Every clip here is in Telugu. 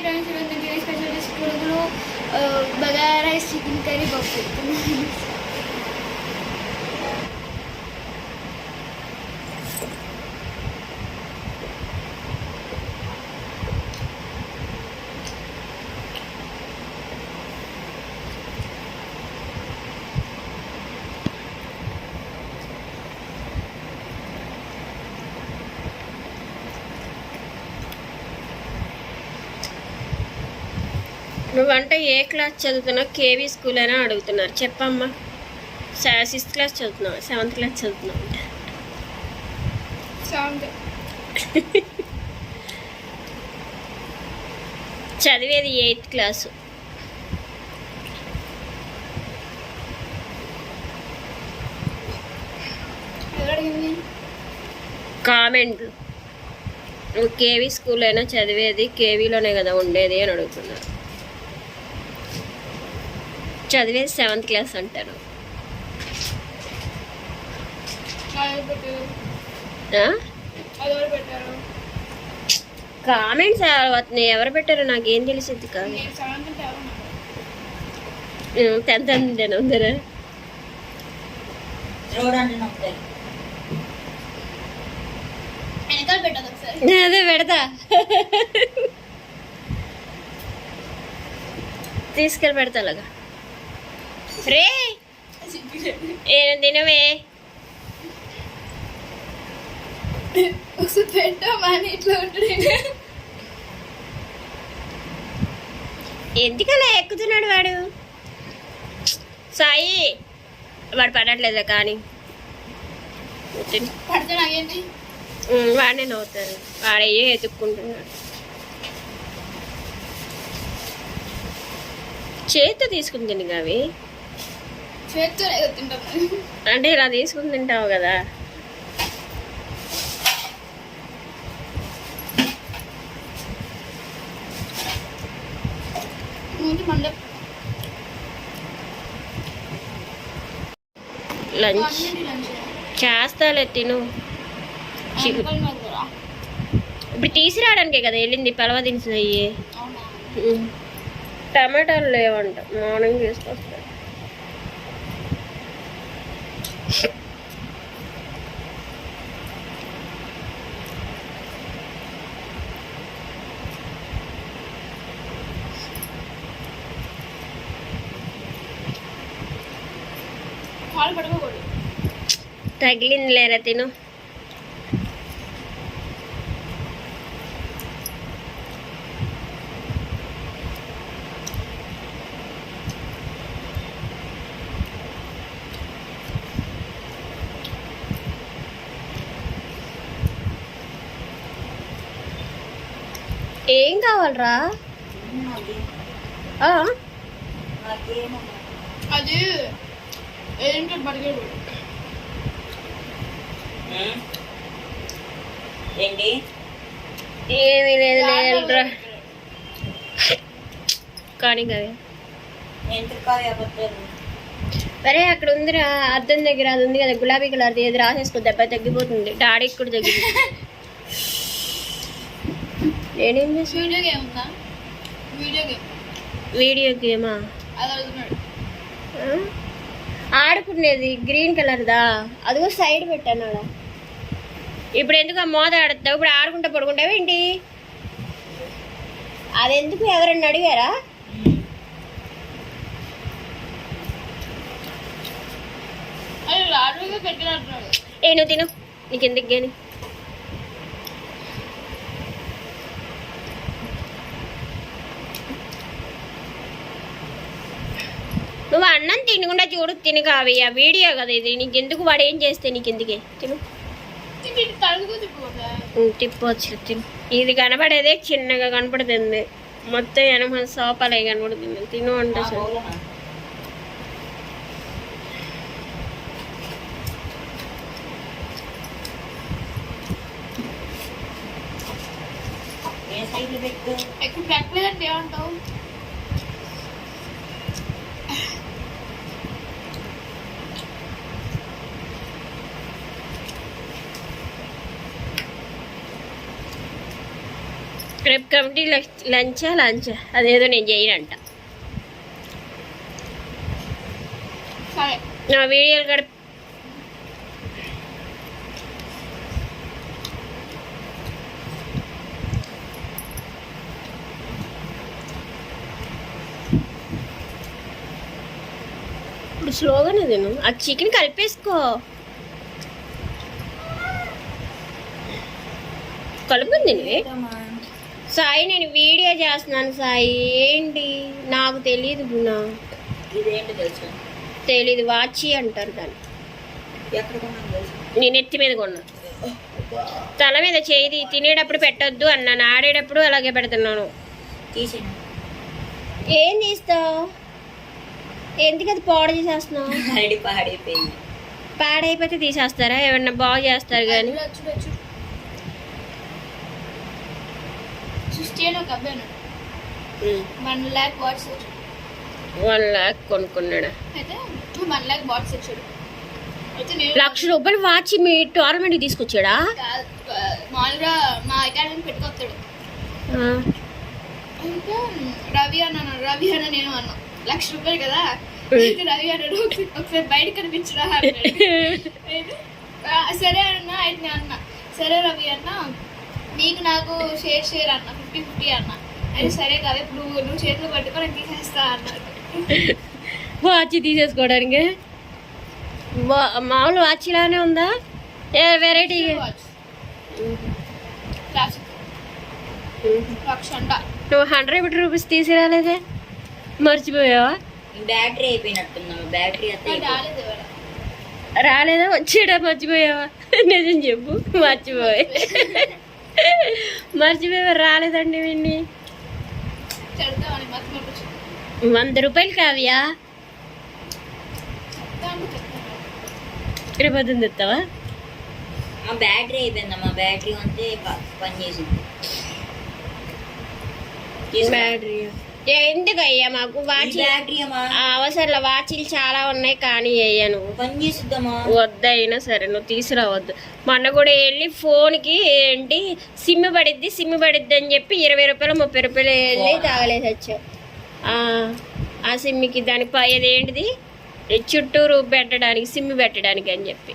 फ्रेंड्स इवन स्पेशल डिश बघायला शिकून तरी నువ్వంటే ఏ క్లాస్ చదువుతున్నావు కేవీ స్కూల్ అని అడుగుతున్నారు. చెప్పమ్మా. సిక్స్త్ క్లాస్ చదువుతున్నావు? సెవెంత్ క్లాస్ చదువుతున్నావు? చదివేది ఎయిత్ క్లాసు. కామెంట్లు. నువ్వు కేవీ స్కూల్ అయినా చదివేది కేవీలోనే కదా ఉండేది అని అడుగుతున్నారు. చదివేది సెవెంత్ క్లాస్ అంటారు. కామెంట్స్ ఎవరు ఎవరు పెట్టారు పెట్టారో నాకేం తెలిసింది కాదు. టెన్త్ అంతేనా ఉందరా అదే పెడతా. తీసుకెళ్ళి పెడతా అలాగా. రే. ఏం తినవే. ఇట్లా ఎందుకలా ఎక్కుతున్నాడు వాడు? సాయి వాడు పడట్లేదా కానీ. వాడినే నవ్వుతారు. వాడయ్యే ఎత్తుక్కుంటున్నాడు? చేత్తో తీసుకుని తిని అవి అంటే ఇలా తీసుకుని తింటావు కదా. లంచ్. చేస్తాలే తిను. ఇప్పుడు తీసుకురావడానికే కదా వెళ్ళింది పలవ దినుసులు అయ్యి. టమాటాలు లేవంట మార్నింగ్ తీసుకొస్తా. తగిలింది లేరా తిను. ఏం కావాలరా? అది ఏంటో బర్గర్ ఏంటి? ఏమీ లేదు లేదురా కానీ కదా అక్కడ ఉందిరా అద్దం దగ్గర అది ఉంది కదా గులాబీ కలర్ ఏది రాసేసుకో దెబ్బ తగ్గిపోతుంది. డాడీకి కూడా తగ్గిపోతుంది నేనేం చేసాను వీడియో గేమ్ ఉందా? Video game. వీడియో? ఆడుకునేది గ్రీన్ కలర్దా? అదిగో సైడ్ పెట్టాను ఆడ. ఇప్పుడు ఎందుకు ఆ మోత ఆడుతావు? ఇప్పుడు ఆడుకుంటా పడుకుంటావు ఏంటి? అది ఎందుకు ఎవరన్నా అడిగారా? ఏ నువ్వు తిను. నీకు ఎందుకు గాని? నువ్వు అన్నం తినకుండా చూడు తిను కావి. ఆ వీడియో కదా ఇది. నీకు ఎందుకు వాడు ఏం చేస్తే నీకు ఎందుకే? తిను. తిప్పవచ్చు తిను. ఇది కనపడేదే చిన్నగా కనపడుతుంది. మొత్తం ఎనభై సోపాలే కనపడుతుంది. తిను అంటే సరే. ఏ సైడ్ పెట్టు? ఎక్కువ పెట్టలేదంటే ఏమంటావు? రేపు కమిటీ లంచా లంచా? అదేదో నేను చేయనంట. నా వీడియోలు కూడా ఇప్పుడు స్లోగానే తిను ఆ చికెన్ కలిపేసుకో. కలుపుని తిని సాయి నేను వీడియో చేస్తున్నాను సాయి. ఏంటి? నాకు తెలియదు గుణ. ఇదేంటి తెలుసు? తెలీదు. వాచి అంటారు దాన్ని. నేను ఎత్తి మీద కొన్నా. తల మీద చేయి తినేటప్పుడు పెట్టొద్దు అన్నాను. ఆడేటప్పుడు అలాగే పెడుతున్నాను. ఏం చేస్తావు ఎందుకు అది పాడు చేసేస్తున్నావు? పాడైపోతే తీసేస్తారా? ఏమన్నా బాగు చేస్తారు కానీ అని ఒక అబ్బాయి one lakh what's one lakh కొనుక్కున్నాడు? అయితే వన్ ల్యాక్ వాట్స్ నేను లక్ష రూపాయలు వాచి మీ టోర్నమెంట్కి తీసుకొచ్చాడా? మామూలుగా మా అకాడమీ పెట్టుకొస్తాడు. అయితే రవి అన్నాను రవి అన్న నేను అన్నా. లక్ష రూపాయలు కదా? అయితే రవి అన్నాడు "ఒకసారి- బయట కనిపించరా? అన్నాడు. అయితే, "ఆ, సరే అన్న అయితే నేను అన్న. సరే రవి అన్న. నీకు నాకు షేర్ షేర్ అన్న ఫిఫ్టీ ఫిఫ్టీ అన్న. అయితే సరే కదా ఇప్పుడు నువ్వు చేతిలో పట్టుకొని నేను తీసేస్తా అన్నాడు వాచ్ తీసేసుకోవడానికి? మామూలు వాచ్ లానే ఉందా? ఏ వెరైటీ నువ్వు హండ్రెడ్ రూపీస్ తీసుకురాలేదే? మర్చిపోయావా? బ్యాటరీ అయిపోయినట్టున్నాను బ్యాటరీ అది రాలేదా వచ్చాడా మర్చిపోయావా? నిజం చెప్పు మర్చిపోయి. మర్చిపోయావా రాలేదండి విన్ని వంద రూపాయలు కావ్యా? రేపు పొద్దున్న తెస్తావా మా బ్యాటరీ అయిపోయిందమ్మా బ్యాటరీ ప- పని చేసింది. బ్యాటరీ ఎందుకు అయ్యా మాకు వాచ్ అవసరంలో వాచీలు చాలా ఉన్నాయి కానీ అయ్యాను వద్దయినా సరే నువ్వు తీసుకురావద్దు. మొన్న కూడా వెళ్ళి ఫోన్కి ఏంటి సిమ్ పడిద్ది సిమ్ పడిద్ది అని చెప్పి ఇరవై రూపాయలు ముప్పై రూపాయలు వెళ్ళి? తాగలేసి వచ్చావు ఆ, సిమ్కి దాని పై అదేంటిది చుట్టూరు పెట్టడానికి సిమ్ పెట్టడానికి అని చెప్పి.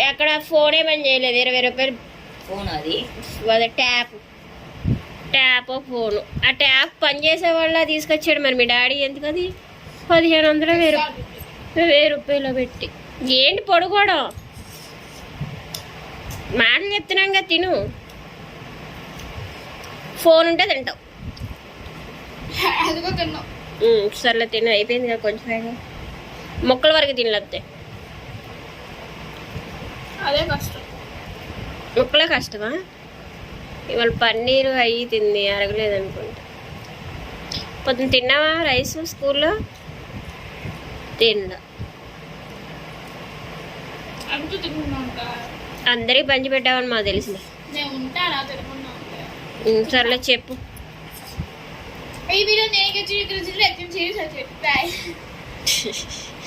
ఎక్కడ ఫోన్ ఏమని చేయలేదు ఇరవై రూపాయలు. ఫోన్ అదే? ట్యాప్. Tap phone. ఆ ట్యాప్ పనిచేసే వాళ్ళ తీసుకొచ్చాడు మరి మీ డాడీ. ఎందుకు అది? పదిహేను వందలు వెయ్యి రూపాయలు వెయ్యి రూపాయలు పెట్టి. ఏంటి పొడుకోవడం? మాటలు చెప్తున్నాగా తిను. ఫోన్ ఉంటే తింటావు. సర్లే తిను. అయిపోయింది కదా కొంచెం. మొక్కల వరకు తినలేస్తే అదే కష్టం. ముక్కలే కష్టమా? ఇవాళ పన్నీరు అయ్యి తింది అరగలేదు అనుకుంటా పొద్దున్న తిన్నావా రైస్ స్కూల్లో? తిన్నా. అందరికి పంచి పెట్టావని మాకు తెలిసింది. సర్లే చెప్పు. ఈ వీడియో నేను చేసి బాయ్.